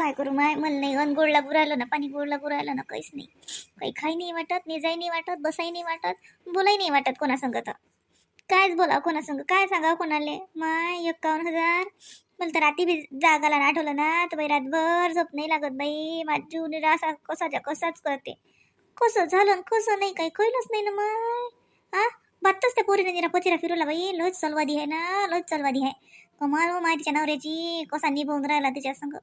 काय करू? माय मला नाही. अन गोड लागू राहिलं ना पाणी गोड लागू राहिलं ना काहीच नाही. काही खाई नाही वाटत निजाई नाही वाटत बसाई नाही वाटत बोलाही नाही वाटत कोणासंग तर. कायच बोला कोणासंग? काय सांगा कोणाले? माय एक्कावन्न हजार. मला तर रात्री बी जागाला ना आठवलं ना तर बाई रातभर झोप नाही लागत बाई. माझी निरा कसाच्या कसाच करते. कसं झालं कसं नाही काही कळलंच नाही ना माय. हा बातच त्या पोरीने निरा पतिरा फिरवला बाई. लोच चलवादी आहे ना लोच चलवादी आहे. कमाल मला माय तिच्या नवऱ्याची. कसा निभवून राहिला तिच्या संग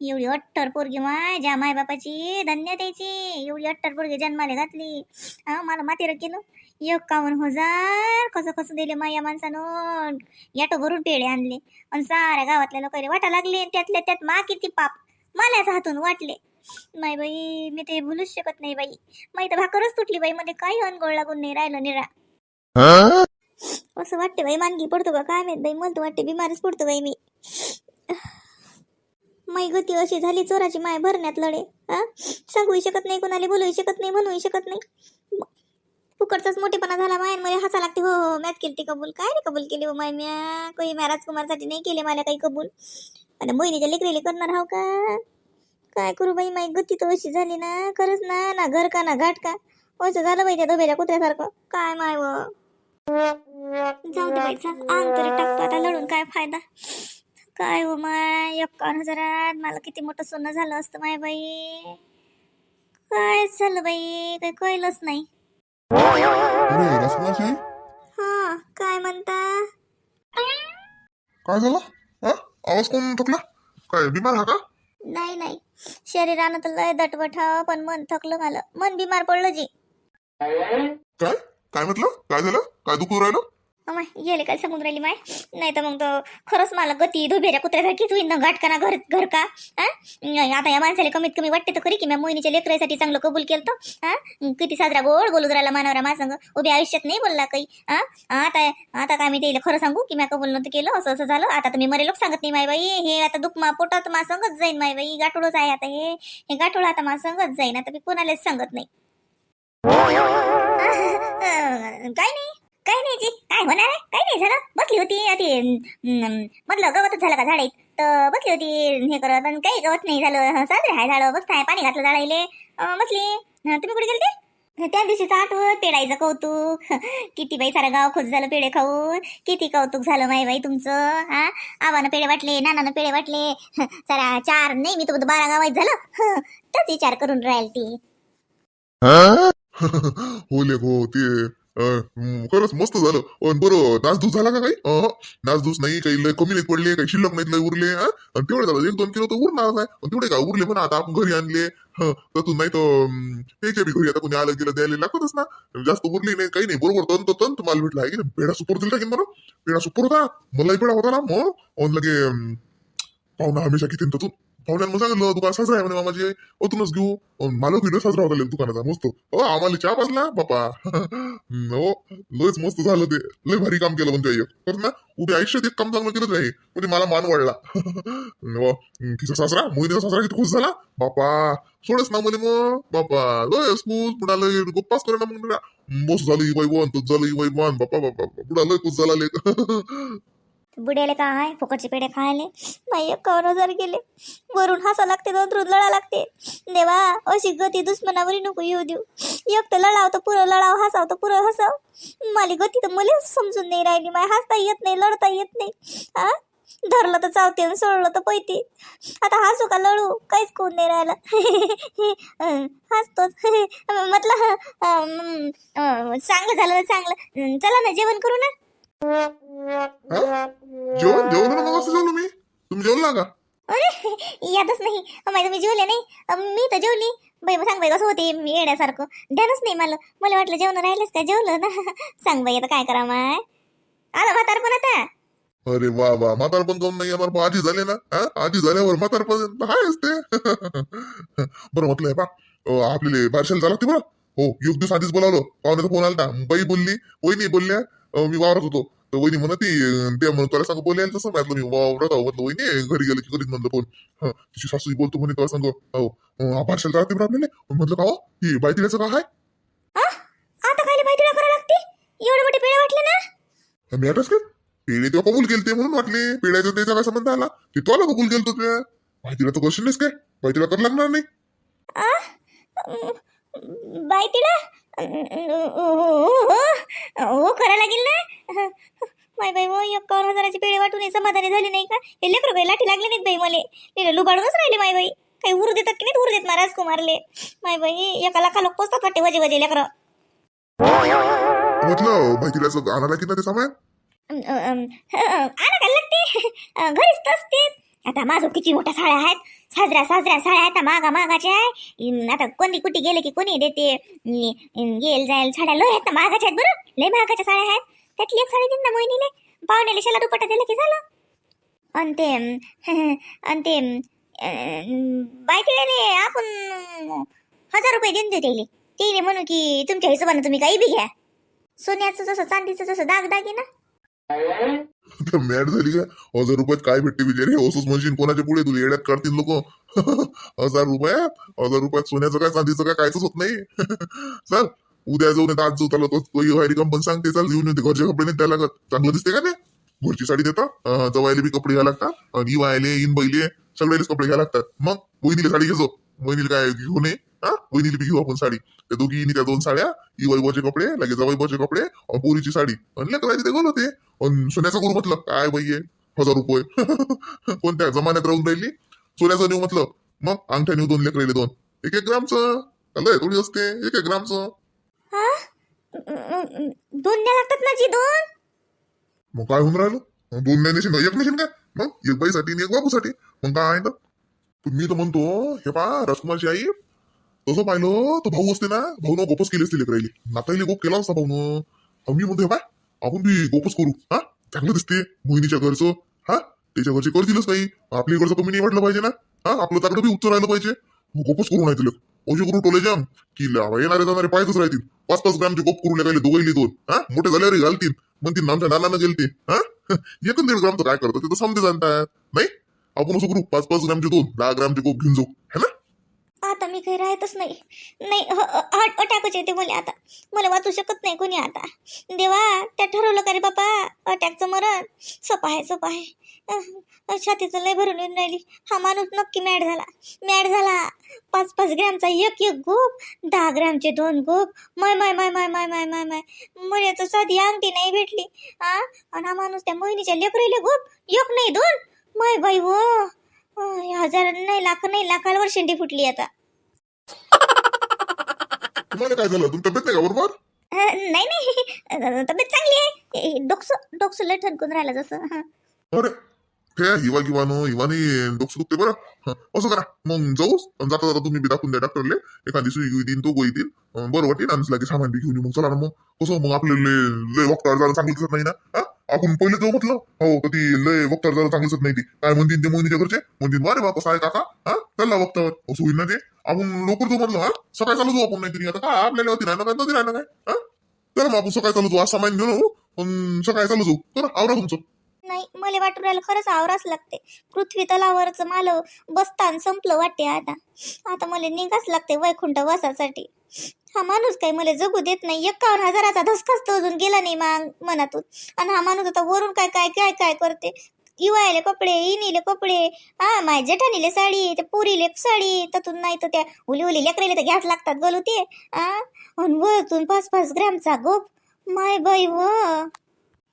एवढी अट्टर पोरगी माय ज्या माय बापाची धन्य द्यायची एवढी अट्टर पोरगी जन्माला घातली. हा मला मातीर केलं. एक्कावन्न हजार कसं कसं दिले माया माणसानं. याटो भरून पेढे आणले. आणि साऱ्या गावातल्या लोकांना वाटा लागले. त्यातल्या त्यात मा किती पाप. माल्याच हातून वाटले. नाही बाई मी ते भूलूच शकत नाही बाई. माही तर भाकरच तुटली बाई. मध्ये काही अनगोळ लागून नाही राहिलं निरा. असं वाटते बाई मानगी पडतो का? काय माहीत बाई मला तर वाटते बिमारच पडतो बाई मी. माई गती अशी झाली चोराची माय भरण्यात लढे. सांगूही शकत नाही कोणाला बोलूही शकत नाही म्हणूही शकत नाही. फुकटचाच मोठेपणा झाला मायांमध्ये हसा लागते हो हो मॅच केली ती कबूल. काय रे कबूल केली हो माय म्या? काही म्या राजकुमारसाठी नाही केले मला काही कबूल. आणि मोहिनीच्या लेकरेले करणार हाव का? काय करू बाई माई गती तर अशी झाली ना खरंच ना ना घर का ना घाट का? असं झालं बाई त्या धोब्याच्या कुत्र्यासारखं. काय माय व? जाऊ दे बाई चल तरी टाकतो आता लढून काय फायदा? काय हो माय? एक्कावन्न हजारात मला किती मोठं सोनं झालं असतं माय बाई. काय झालं बाई? काही कळलंच नाही. अरे हा काय म्हणता? काय झालं? हा? आवाज कोण थकला? काय बिमार हा का? नाही नाही. शरीरानं तर लय दटवट हा पण मन थकलं मला. मन बिमार पडलं जी. काय? काय म्हटलं? काय झालं? काय दुखू राहिलं? माय गेले काय सांगून राहिली माय? नाही तर मग तर खरंच मला गती धोबेऱ्या कुत्र्यासारखीच होईन ना घाट ना घर घर का? आता या माणसाला कमीत कमी वाटते तर खरी की मी मोहिनीच्या लेकरासाठी चांगलं कबूल केलं तर हा किती साजरा गोड बोलू राहिला मानवरा माझ्या संग. उभ्या आयुष्यात नाही बोलला काही. हा आता आता काय मी त्याला खरं सांगू की मी कबूल नव्हतं केलं असं असं झालं. आता तर मी मरे लोक सांगत नाही माय बाई. हे आता दुखमा पोटात मा संगत जाईन माय बाई. गाठोडच आहे आता हे. हे गाठोड आता मा संगत जाईन. आता मी कोणालाच सांगत नाही. काय नाही. काय नाही जी काय होणार आहे? काय नाही झालं? बसली होती आधी मधलं गवतच झालं का झाडे? तर बसली होती हे करत पण काही गवत नाही झालं. साजरे आहे झालं बसताय पाणी घातलं झाडायले बसली. तुम्ही कुठे गेलते? त्या दिवशीच आठवत पेडायचं कौतुक. किती बाई सारं गाव खुश झालं पेढे खाऊन. किती कौतुक झालं माई बाई तुमचं हा? आवानं पेढे वाटले नानानं पेढे वाटले. सारा चार नाही मी तुम्ही बारा गावात झालं. तच विचार करून राहील ती हो ते खरंच मस्त झालं. पण बरं नासधूस झाला का काही? नासधूस नाही काही लय कमी नाही पडले काही शिल्लक नाहीत लय उरले आणि तेवढे झालं एक दोन किलो तर उरणार आहे. तेवढे का उरले पण आता आपण घरी आणले. तर तू नाही तर त्याच्या बी घरी आता कोणी आलं गेलं द्यायला लागतच ना. जास्त उरली नाही काही नाही. बरोबर तंत तंत माल भेटला आहे की पेढा सुपर दिला की बरं? पेढा सुपर होता. मलाही पेढा होता ना मग. लगे पाहुणा हमेशा किती तू पाहुण्यानं सांगितलं दुकान साजरा आहे म्हणे मामाजी? हो, ओतूनच घेऊ. मालक मला किलो साजरा होता दुकानाचा मस्त. हो आम्हाला चहा पाजला बापा. हो लयच मस्त झालं ते. लय भारी काम केलं म्हणते तर ना उभ्या आयुष्यात एक काम चांगलं केलं नाही म्हणजे मला मान वाढला. हो. तिचा सासरा मोहिनीचा सासरा किती खुश झाला. बापा सोडच ना म्हणे मग. बापा लय खुश पुढा लय गप्पाच करे ना मग. बस झालं ही वैभवन तू झालं ही वैभवन. बापा बापा पुढा लय खुश झाला लेख बुड्याले काय फुकटचे पेढे खायले. माय एकावन्न हजार गेले. वरून हसा लागते दोन लढा लागते. देवा अशी गती दुश्मनावरी नको येऊ देऊ. एक तर लढाव तर पुरं लढाव हसाव तर पुरं हसाव. माली गती तर मला समजून नाही राहिली. माय हसता येत नाही लढता येत नाही. हा धरलं तर चावते आणि सोडलं तर पैते आता हसू का लढू? काहीच कोण नाही राहिलं. हसतोच. म्हटलं चांगलं झालं तर चांगलं चला ना जेवण करू ना? जेवण जेवलो ना मग असं जेवलो मी तुम्ही जेवला का अरे यादच नाही। माहिती मी जेवले नाही अं, मी तर जेवली बाई मग सांग बाई कसं होते मी येण्यासारखं ध्यानच नाही मला मला वाटलं जेवण राहिलंच का जेवलं ना। सांग बाई आता काय करा माय आला म्हातार पण आता। अरे वा वा म्हातारपण काऊन नाही मग आधी झाले ना हा? आधी झाल्यावर म्हातारपण आहेच ते. बरं म्हटलंय बा अं, आपल्याला बारशाला झाला ते बरं. हो एक दिवस आधीच बोलावलं. पाहुण्याचा फोन आलता. बाई बोलली वहिनी बोलल्या. अं, मी वावरत होतो. तर वहिनी म्हणत ती ते म्हणून तुला सांग बोलायला तसं म्हटलं मी वावरत आहो म्हटलं वहिनी घरी गेलं की करीत म्हणलं फोन हं, तिची सासू बोलतो म्हणे तुला सांग हो जाते बरं आपल्याला म्हटलं का हो? ही बाई तिल्याचं का आहे? आता खाली माहिती करावं लागते? एवढे मोठे पेढे वाटले ना? मी आठच का पेढे तेव्हा कबूल केलते म्हणून वाटले. पेढ्याचा त्याचा काय संबंध आला? ते तुला कबूल केलं ते माहितीला तर करशील नाहीस काय? माहितीला कर लागणार नाही. बाय तिला हो करा लागेल ना? माय बाई हो एकावन्न हजाराची पेढे वाटून समाधानी झाली नाही का? हे लेकर बाई लाठी लागली नाहीत बाई मले. तिला लुबाडूनच राहिले माय बाई. काही उर देतात की नाही उर देत महाराज कुमारले माय बाई एका लाखा लोक पोचतात वाटते वजे वजे लेकर. म्हटलं माहितीला आणायला की ना ते सामान? आणा काय लागते? अं, घरीच असते. आता माझं किती मोठ्या साड्या आहेत. साजऱ्या साजऱ्या साड्या आहेत. मागा मागाच्या आहे. आता कोणी कुठे गेले की कोणी देते. येल जाईल साड्या लय आहेत. मागाच्या आहेत बरं. लय महागाच्या साड्या आहेत. त्यातली एक साडी देईन ना मोहिनीले. पाहुण्याला शेला दुपट्टा दिला की झालं? आणि ते आणि ते अं, आपण हजार रुपये देऊन देऊ त्याले. त्याने म्हणू की तुमच्या हिशोबाने तुम्ही काही बी घ्या. सोन्याचं जसं चांदीचं जसं दाग दागिना मॅड झाली का? हजार रुपयात काय भेटते बिचारे? असंच म्हणशील कोणाच्या पुढे तुला येड्यात काढतील लोक? हजार रुपयात? हजार रुपयात सोन्याचं काय चांदीचं काय कायच होत नाही. चल. उद्या जाऊन आज जाऊ चालत तो हरी कंपन सांगते चल घेऊन येते घरचे कपडे नाही त्याला चांगलं दिसते का नाही घरची साडी देतात अं, जवायला बी कपडे घ्यायला लागतात आणि वायले इन बैले सगळ्यालेच कपडे घ्यायला लागतात. मग वहिनीला साडी घेतो वहिनीला काय घेऊ नये? हा? वहिनीला बी घेऊ आपण साडी. त्या दोघी त्या दोन साड्या ई वैभवचे कपडे लगेच जवाईबाचे कपडे आणि पोरीची साडी. आणि लेकराची ते गोल होते? सोन्याचं करू म्हटलं? काय बाई हजार रुपये. कोणत्या जमान्यात राहून राहिली? सोन्याचं नेऊ म्हटलं. मग अंगठ्या नेऊ दोन लेकर दोन. एक एक ग्रामचं. लय थोडी असते. एक एक ग्रामचं. दोन द्या लागतात ना जी दोन. मग काय होऊन राहिलं? दोन नाही ना एक नेशील काय मग एक बाईसाठी आणि एक बाबूसाठी मग काय आहे ना पण मी तर म्हणतो हे पा राजकुमारची आई. तसं पाहिलं तर भाऊ असते ना भाऊ ना गोपच केली असते लेकरायली. नाताईले गोप केला असता भाऊ मी म्हणतो हे पा आपण बी गोपच करू हा? चांगलं दिसते मोहिनीच्या घरचं हा? त्याच्या घरचे करतीलच काही आपल्या घरचं कमी नाही वाटलं पाहिजे ना हा? आपलं ताकडं बी उच्च राहिलं पाहिजे. मग गोपच करू नाही तुला ओशे करू टोले जाम की लावा येणारे जाणारे पायच राहतील. पाच पाच ग्रामचे गोप करून लागायले दोघायले दोन. हा? मोठे झाल्यावर घालतील. म्हणतील आमच्या नानानं गेलते. हा? एकूण दीड ग्रामचं काय करतो ते तर समजे जाणतात. नाही? आपण असं करू पाच पाच ग्रामचे दोन दहा ग्रामचे गोप घेऊन जाऊ. है ना? आता मी काही राहतच नाही. नाही हट अटॅकच येते मला आता. मला वाचू शकत नाही कोणी आता. देवा त्या ठरवलं का रे बापा? अटॅकचं मरण. सोपं आहे सोपं आहे. छातीचं लय भरून येऊन राहिली. हा माणूस नक्की मॅड झाला. मॅड झाला. पाच पाच ग्रॅमचा एक एक गोप दहा ग्रॅमचे दोन गोप. मय माय माय माय माय माय माय माय. मला तर साधी अंगठी नाही भेटली. हा आणि हा माणूस त्या मोहिनीच्या लेकरीले गोप. एक नाही दोन. माय बाई वो. हजार नाही लाख नाही लाखावर शेंडी फुटली आता. तुम्हाला काय झालं? तुमची तब्येत नाही का बरोबर? नाही नाही. तब्येत चांगली आहे. डोकसं डोकसं लय ठणकून राहिलं जसं हं. अरे हे हिवा गिवानो हिवानी डोकं दुखते बरं. हं, असं करा. मग जाऊ जाता जाता तुम्ही बी दाखवून द्या डॉक्टरले. एखादी सुई घेऊ देईन तो गोई देईन. अं, बरं वाटेल आणि लागे सामान बी घेऊन येऊ. मग चला ना मग. कसं मग आपले लय लय वक्तार जरा चांगलं दिसत नाही ना? हा? आपण पहिले जाऊ म्हटलं. हो कधी लय वक्तार जरा चांगलंच नाही ती. काय म्हणतील ते मोहिनीच्या घरचे? म्हणतील वारे बा कसं आहे काका हा? चला वक्तावर असं होईल ना ते? आपण लवकर जाऊ म्हटलं हा? सकाळी चालू जाऊ आपण नाहीतरी. आता काय आपल्याला होती राहणार काय? नदी राहणार काय? हा? चला मग आपण सकाळी चालू जाऊ आज सामान घेऊन पण सकाळी चालू जाऊ. तर आवरा तुमचं. नाही मला वाटून राहिलं खरंच आवराच लागते. पृथ्वी तलावरचं माल बसतान संपलं वाटते आता. आता मला निघाच लागते वैकुंठ वासासाठी. हा माणूस काही मला जगू देत नाही. एकावन्न हजाराचा धसकाच तर अजून गेला नाही मा मनातून. आणि हा माणूस आता वरून काय काय काय काय करते? इवायले कपडे इनीले कपडे हा माय जेठानीले साडी त्या पुरीले साडी त्यातून नाही तर त्या उली उली लेकरेले तर घ्यास लागतात बोलू ते हा आणि वरतून पाच पाच ग्रॅमचा गोप. माय बाई व.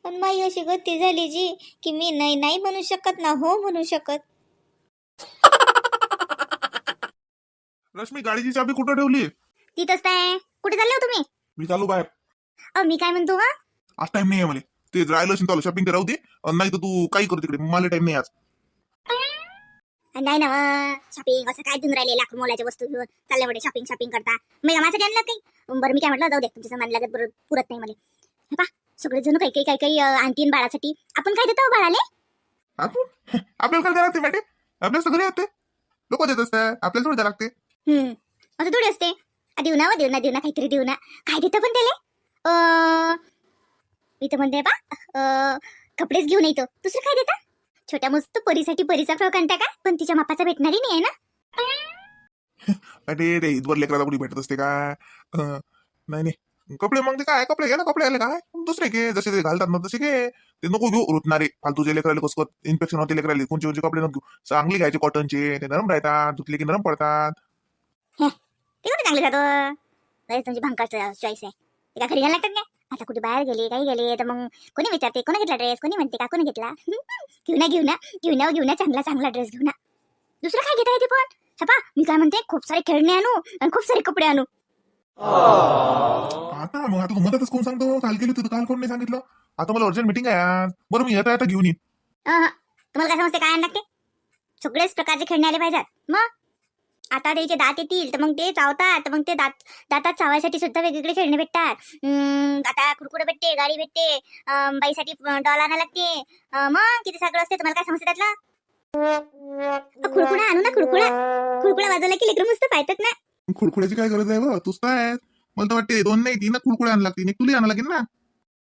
पण माई अशी गती झाली जी की मी नाही नाही म्हणू शकत ना हो म्हणू शकत. रश्मी गाडीची चाबी कुठं ठेवली? तिथंच काय कुठे चालले हो तुम्ही? मी चालू बाहेर. अहो मी काय म्हणतो हा? आज टाइम नाही आहे मला ते राहिलं असेल चालू शॉपिंग राहू दे अन नाही तर तू काही करू तिकडे. मला टाइम नाही आज. नाही ना शॉपिंग असं काय देऊन राहिले? लाख मोलाच्या वस्तू घेऊन चालले म्हणे शॉपिंग शॉपिंग करता. मी माझ्यासाठी आणलं काही? बरं मी काय म्हटलं जाऊ दे तुमच्या सामान लागत बरं पुरत नाही मला पा सगळे जण काही काही काही काही अं, आणतीन बाळासाठी. आपण काय देतो बाळाले? आपण आपल्याला काय लागते मॅटे आपल्याला सगळे येते लोक देत असतात आपल्याला थोडं लागते. हम्म असं थोडी असते. देऊ ना देऊ ना देऊ ना काहीतरी देऊ ना. काय देतं पण त्याले? मी तर म्हणते बा कपडेच घेऊन येतो दुसरं काय देता? छोट्या मस्त परीसाठी परीचा फ्रॉक आणता का? पण तिच्या मापाचा भेटणारी नाही आहे ना? अरे रे ईदवर लेकराला कुठे भेटत असते का? नाही नाही. कपडे मग ते काय? कपडे घे ना कपडे आले काय? दुसरे घे जसे ते घालतात ना तसे घे. ते नको घेऊ रुतणारे. फालतूचे लेकराले कसं इन्फेक्शन होते लेकराले कोणचे कोणचे कपडे नको घेऊ. चांगली घ्यायचे कॉटनचे ते नरम राहतात धुतले की नरम पडतात. ते कुठे चांगले जातो? लयच तुमची भंकाच चॉईस आहे. ते काय घरी घ्यायला लागतात काय? आता कुठे बाहेर गेले काही गेले तर मग कोणी विचारते कोणी घेतला ड्रेस कोणी म्हणते का कोणी घेतला? घेऊ ना घेऊ ना घेऊ ना घेऊ ना चांगला चांगला ड्रेस घेऊ ना. दुसरं काय घेता येते पण? हे पा मी काय म्हणते खूप सारे खेळणे आणू आणि खूप सारे कपडे आणू. आता मग आता तू मदतच कोण सांगतो? काल गेली होती काल कोण नाही सांगितलं? आता मला अर्जंट मिटिंग आहे आज बरं मी येता येता घेऊन येईन. अहं. तुम्हाला काय समजते? काय आणणार ते सगळेच प्रकारचे खेळणे आले पाहिजेत. मग? आता त्याचे दात येतील तर मग ते चावतात तर मग ते दात दातात चावायसाठी सुद्धा वेगवेगळे खेळणे भेटतात. आता कुरकुरे भेटते गाडी भेटते अं, बाईसाठी डॉल आणायला लागते. अं, मग? किती सगळं असते? तुम्हाला काय समजते त्यातलं? अ, खुळखुळा आणू ना खुळखुळा खुळखुळा वाजवला की लेकरं मस्त पाहतात ना? खुळखुळ्याची काय गरज आहे बा? तूच तर आहे मला तर वाटते दोन नाही तीन खुळखुळे आणायला लागतील. तुला आणा लागेल ना?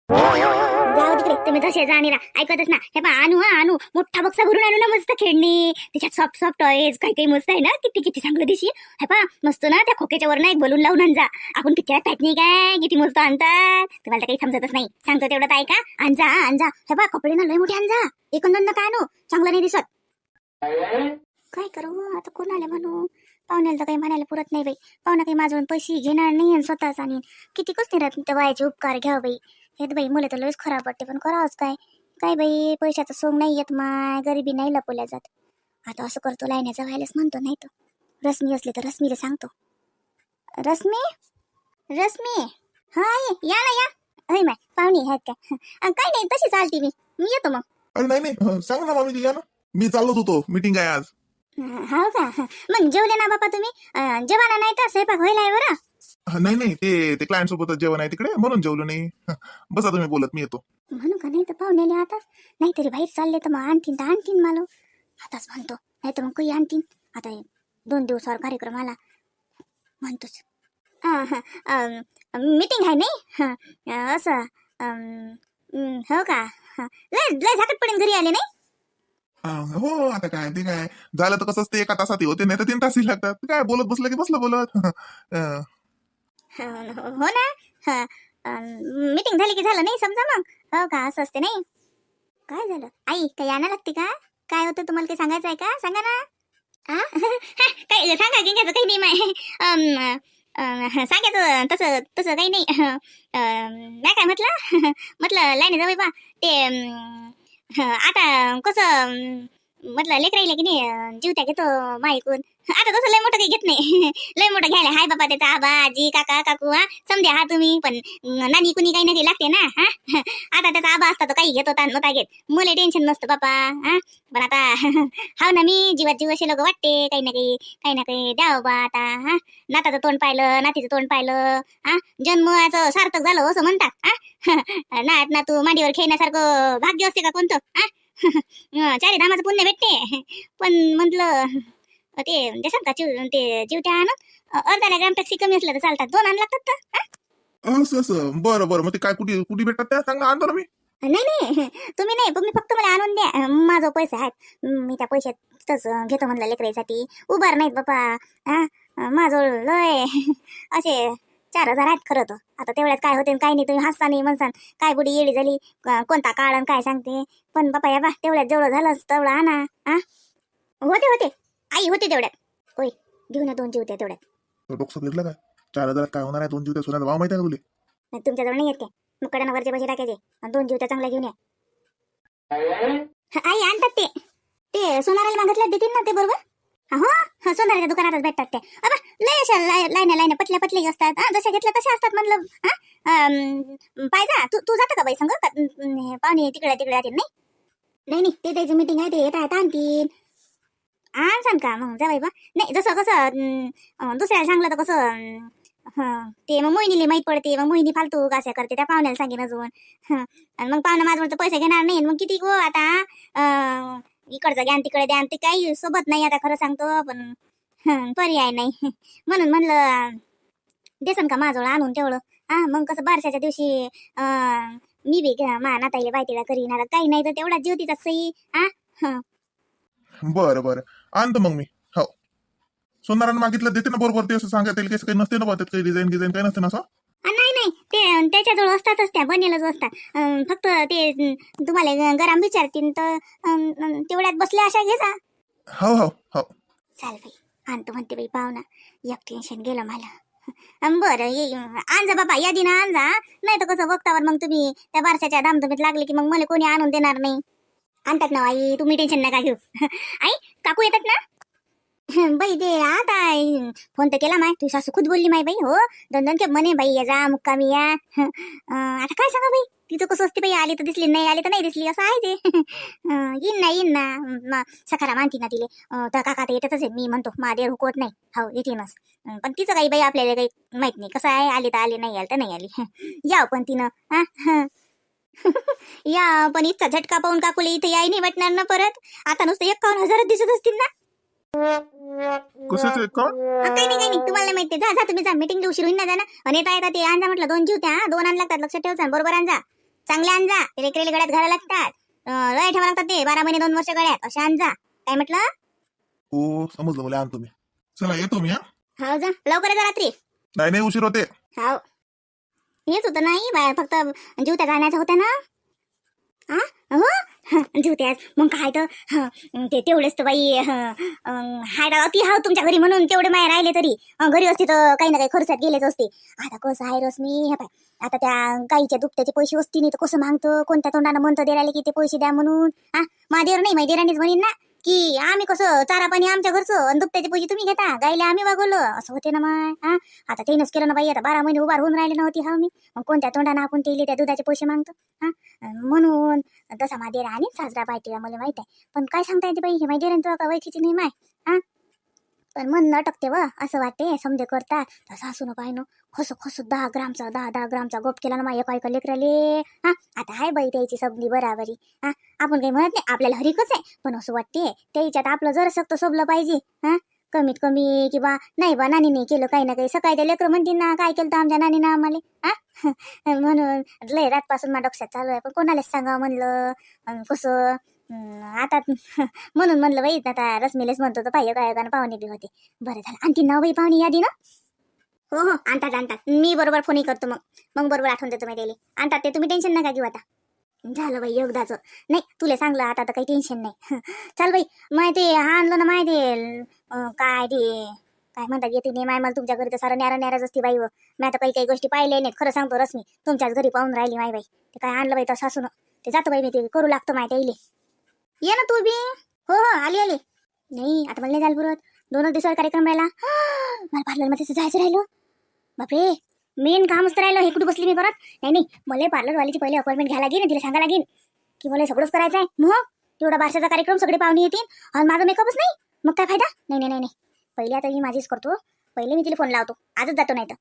जाऊ तिकडे. तुम्ही आणि ऐकतच ना. हे पा आणू हा आणू. मोठा बक्सा भरून आणू ना मस्त खेळणी. त्याच्यात सॉफ्ट सॉफ्ट टॉयज काही काही मस्त आहे ना? किती किती चांगलं दिशी. हे पा मस्त ना त्या खोक्याच्या वर ना एक बलून लावून आणजा आपण पिक्चरात पाहत नाही काय किती मस्त आणतात. तुम्हाला तर काही समजतच नाही. सांगतो तेवढं तर ऐका. आणजा आणजा हे पा कपडे ना लय मोठे आणजा एकंदर काय आणू? चांगलं नाही दिसत. काय करू? आता कोण आले म्हणू? पाहुण्याला तर काही म्हणायला पुरत नाही बाई. पाहुणा काही माझून पैसे घेणार नाही आणि स्वतःच आणि किती कसं निरात त्या वयाचे उपकार घ्या बाई. हेत बाई मुले तर लयच खराब वाटते पण करावंच काय? काय बाई पैशाचा सोंग नाही येत माय गरिबी नाही लपवल्या जात. आता असं करतो लायण्याचा व्हायलाच म्हणतो नाही तो रश्मी असली तर रश्मीला सांगतो. रश्मी? रश्मी? हा ये या ना या. अय माय पाहुणी आहेत काय अं, काय नाही तशी चालते मी. मी येतो मग. अरे नाही नाही हं, सांग ना मामी या ना. मी चाललोच होतो मिटिंग आहे आज. हो का? मग जेवले ना बापा तुम्ही? अं, जेवाना नाही का स्वयंपाक व्हायला आहे बरं. नाही नाही ते ते क्लायंट सोबतच जेवण आहे तिकडे. म्हणून जेवलो नाही. बसा तुम्ही बोलत मी येतो. म्हणू का? नाही तर पाहुण्याले आताच नाहीतरी बाहेर चालले तर मग आणतीन तर आणतीन मला. आताच म्हणतो. नाही तर मग काही आणतीन आता हे दोन दिवसावर कार्यक्रम आला. म्हणतोच. मीटिंग आहे नाही? हं, असं अं, हं, हो का? हं. लय लय झाकट पडेन घरी आले नाही? हो आता काय ते काय झालं तर कसं असते एका तासात होते नाही तर तीन तासही लागतात. काय बोलत बसलं की बसलं बोलत. हो. ना. मीटिंग झाली की झालं नाही समजा मग? हो का असं असते नाही? काय झालं? आई काही आणा लागते का? काय होतं तुम्हाला काही सांगायचं आहे का? सांगा ना. आ? काही सांगा गिंगाचं काही नाही माय अम, अं, सांगायचं तसं तसं काही नाही. अं, नाही काय म्हटलं? म्हटलं लाईन जाऊ बा. ते अं, हं, आता कसं अं, म्हटलं लेकर राहिले की नाही जीवत्या घेतो माईकून. आता तसं लय मोठं काही घेत नाही. लय मोठं घ्यायला हाय बाबा त्याचा आबा आजी काका काकू हा समजा हा तुम्ही पण नानी कुणी काही ना काही लागते ना हा? आता त्याचा आबा असता तो काही घेत होता नव्हता घेत. मुले टेन्शन नसतं बापा हा? पण आता हाव ना मी जीवात जीव असे लोक वाटते काही ना काही काही ना काही द्या बा आता हा? नाताचं तोंड पाहिलं नातीचं तोंड पाहिलं हा? जन्माचं सार्थक झालं असं म्हणतात हा? नात ना तू मांडीवर खेळण्यासारखं भाग्य असते का कोणतं हा? चारी धामाचं पुण्य भेटते. पण म्हटलं ते देसान का चिव ते चिवट्या आणून अर्धा ग्रामपेक्षा कमी असलं तर चालतात. दोन आण लागतात? असं असं. बरं बरं. मग ते काय कुठे कुठे भेटतात त्या? सांग आणतो ना मी. नाही नाही. तुम्ही नाही तुम्ही फक्त मला आणून द्या. माझं पैसे आहेत. मी त्या पैशातच घेतो म्हणलं लेकराईसाठी. उभार नाहीत बापा. हा? माझं लय. असे चार हजार आहेत खरं तर. आता तेवढ्यात काय होते काय नाही तुम्ही हसता नाही म्हणसान काय बुडी येडी झाली क- कोणता काळ काय सांगते. पण बापा या बा तेवढ्यात जेवढं झालं तेवढं आणा हा होते होते. आई होते तेवढ्यात. होय घेऊ ना दोन जीवत्या तेवढ्यात. तो डोकं घेतलं काय चार हजारात काय होणार आहे दोन जीवत्या सोन्याचा भाव माहिती आहे का तुले? नाही तुमच्याजवळ नाही येत काय मग वरचे पैसे टाकायचे. आणि दोन जीवत्या चांगल्या घेऊन या. आई आणतात ते. ते सोनाराला मागितल्या देतील ना ते बरोबर? हा, हो हा, सोनाराच्या दुकानातच भेटतात ते. अबा लय अशा लाईन्या लाईन्या पटल्या पटल्या असतात. जशा घेतल्या तशा असतात म्हणलं हा पाहिजा तू तू जाता का बाई संग? पाहुणे तिकडे तिकडे राहतील नाही? नाही नाही ते त्याची मीटिंग आहे ते येत आहेत आणतील. सांग का मग? जावाई बा. नाही जसं कसं दुसऱ्याला सांगलं तर कसं ते मग मोहिनीला माहीत पडते. मग मोहिनी फालतू कशा करते? त्या पाहुण्याला सांगेन अजून. मग पाहुणा माझ्यावरचं पैसे घेणार नाही. मग किती गो आता? इकडचं घ्या तिकडे द्या ते काही सोबत नाही आता खरं सांगतो पण पर्याय नाही. म्हणून म्हणलं देसन का माझ्याजवळ आणून तेवढं? हा मग कसं बारशाच्या दिवशी मी बी घ्या, मा नाताईला बायतीला करीन आता काही नाही तर तेवढा ज्योतीचा सही हा. बरं बरं. आणतो मग मी. हो. सोनारानं मागितलं देते ना बरोबर ते असं सांगा येईल कसं काही नसते ना बा त्यात काही डिझाईन डिझाईन काही नसते ना असं? नाही ते त्याच्याजवळ असतातच त्या बनेलच असतात. फक्त ते तुम्हाला गरम विचारतील तर तेवढ्यात बसल्या अशा घे जा. हो हो हो. चाल बाई आणतो म्हणते बाई पाहुणा एक टेन्शन गेलं मला. बरं ये आण जा बाबा या दिन आण जा. नाही तर कसं बघतावर मग तुम्ही त्या बारशाच्या दामधुमीत लागले की मग मला कोणी आणून देणार नाही. आणतात ना आई तुम्ही टेन्शन नका घेऊ. आई काकू येतात ना? बाई दे आता फोन तर केला माय. तू सासू खुद बोलली माय बाई हो. दोन दोन खेप म्हणे बाई या जा मुक्कामी या. आता काय सांगा बाई? तिचं कसं असते बाई आली तर दिसली नाही आली तर नाही दिसली असं आहे ते. येईन ना येईन ना. सखारा मानती ना तिले. तर काका तर येतच आहे. मी म्हणतो महादेव हुकवत नाही. हो येतीनच पण तिचं काही बाई आपल्याला काही माहीत नाही. कसं आहे आली तर आली नाही आली तर नाही आली. या पण तिनं हा? या पण इतका झटका पाहून काकुले इथे याय नाही वाटणार ना परत. आता नुसतं एकावन्न हजारच दिसत असतील ना. कशाचं एक का काही नाही काही नाही. तुम्हाला माहिती जा जा तुम्ही जा. मीटिंग उशीर होईन ना जा ना. आणि येता येता ते आणजा म्हटलं. दोन जीव त्या दोन आण लागतात. लक्षात ठेवचा बरोबर आणजा. चांगले आणजा. ते रेकरेले गड्यात घालायला लागतात. अं, लय ठेवा लागतात ते. बारा महिने दोन वर्ष गड्यात असे आणजा. काय म्हटलं? हो समजलं मला. आणतो मी चला येतो मी हा? हो जा. लवकर जा रात्री. नाही नाही उशीर होते. हो हेच होतं नाही बाहेर. फक्त जीवत्या जाण्याचं होतं ना? हा हो? जीवत्याच मग काय तर ते तेवढेच तर बाई हाय तर अति हाव तुमच्या घरी म्हणून तेवढे माय राहिले तरी. घरी असते तर काही ना काही खर्चात गेलेच असते. आता कसं आहे रश्मी हे पाय. आता त्या गाईच्या दुपट्याचे पैसे असते नाही तर कसं मागतो? कोणत्या तोंडानं म्हणतो देराले की ते पैसे द्या म्हणून? हा? माझ्यावर नाही माझ्या देरानेच म्हणेन ना. की आम्ही कसं चारा पाणी आमच्या घरचं आणि दुपट्याची पैसे तुम्ही घेता? गायला आम्ही वागवलं. असं होते ना माय हा? आता तेनच केलं ना बाई आता बारा महिने उभार होऊन राहिले नव्हती हा मी. मग कोणत्या तोंडानं आपण ते त्या दुधाचे पैसे मागतो हा? म्हणून तसा माझ्या देरा आणि साजरा पाहिजे मला माहीत आहे. पण काय सांगता येते बाई हे माझ्या तुला का वैखीची नाही माय हा? पण मन न टकते व असं वाटते समजे करता. तसं असू नको आहे पाहिनो खसो खसो दहा ग्रामचा दहा दहा ग्रामचा गोप केला ना माझ्या एका लेकराले. हा आता हाय बाई त्याची सबली बराबरी. हा आपण काही म्हणत नाही आपल्याला हरिकच आहे. पण असं वाटते त्याच्यात आपलं जर सक्त सोबलं पाहिजे हा कमीत कमी किंवा नाही बा नानीने केलं काही ना काही सकाळी ते लेकरं म्हणतील ना काय केलं तर आमच्या नानीनं आम्हाला? हा म्हणून लय रातपासून माझ्या डोक्यात चालू आहे. पण कोणालाच सांगावं म्हणलं कसं आता म्हणून म्हणलं बाई आता रश्मीलेच म्हणतो तर पाहिजे काय पाहुणे बी होते. बरं झालं. आणखी नाव बाई पाहुणे यादी ना? हो हो. आणतात आणतात. मी बरोबर फोनही करतो मग. मग बरोबर आठवण देतो मी आणतात ते. तुम्ही टेन्शन नका घेऊ आता. झालं बाई योगदाचं नाही तुला सांगलं आता तर काही टेन्शन नाही. चाल बाई. माहिती ते हा आणलं ना माय ते काय ते काय म्हणतात येते नाही माय मला तुमच्या घरी तर सारं न्यारा न्याराच असते बाई व. मी आता काही काही गोष्टी पाहिल्या नाही खरं सांगतो रश्मी तुमच्याच घरी पाहून राहिली माय बाई. ते काय आणलं बाई तर सासून. ते जातो बाई मी ते करू लागतो माय त्याईले ये ना तू बी. हो हो. आली आली. नाही आता मला नाही झालं बरोबर दोनच दिवसावर कार्यक्रम राहिला. मला पार्लरमध्ये जायचं राहिलो. बापरे मेन कामच असतं राहिलं. हे कुठे बसली मी परत? नाही नाही मला पार्लरवालीची पहिले अपॉइंटमेंट घ्यायला लागेल तिला सांगा लागेल की मला सगळंच करायचं आहे मग? तेवढा बारशाचा कार्यक्रम सगळे पाहुणे येतील आणि माझा मेकअपच नाही? मग काय फायदा? नाही नाही नाही नाही. पहिले आता मी माझीच करतो. पहिले मी तिला फोन लावतो. आजच जातो नाही तर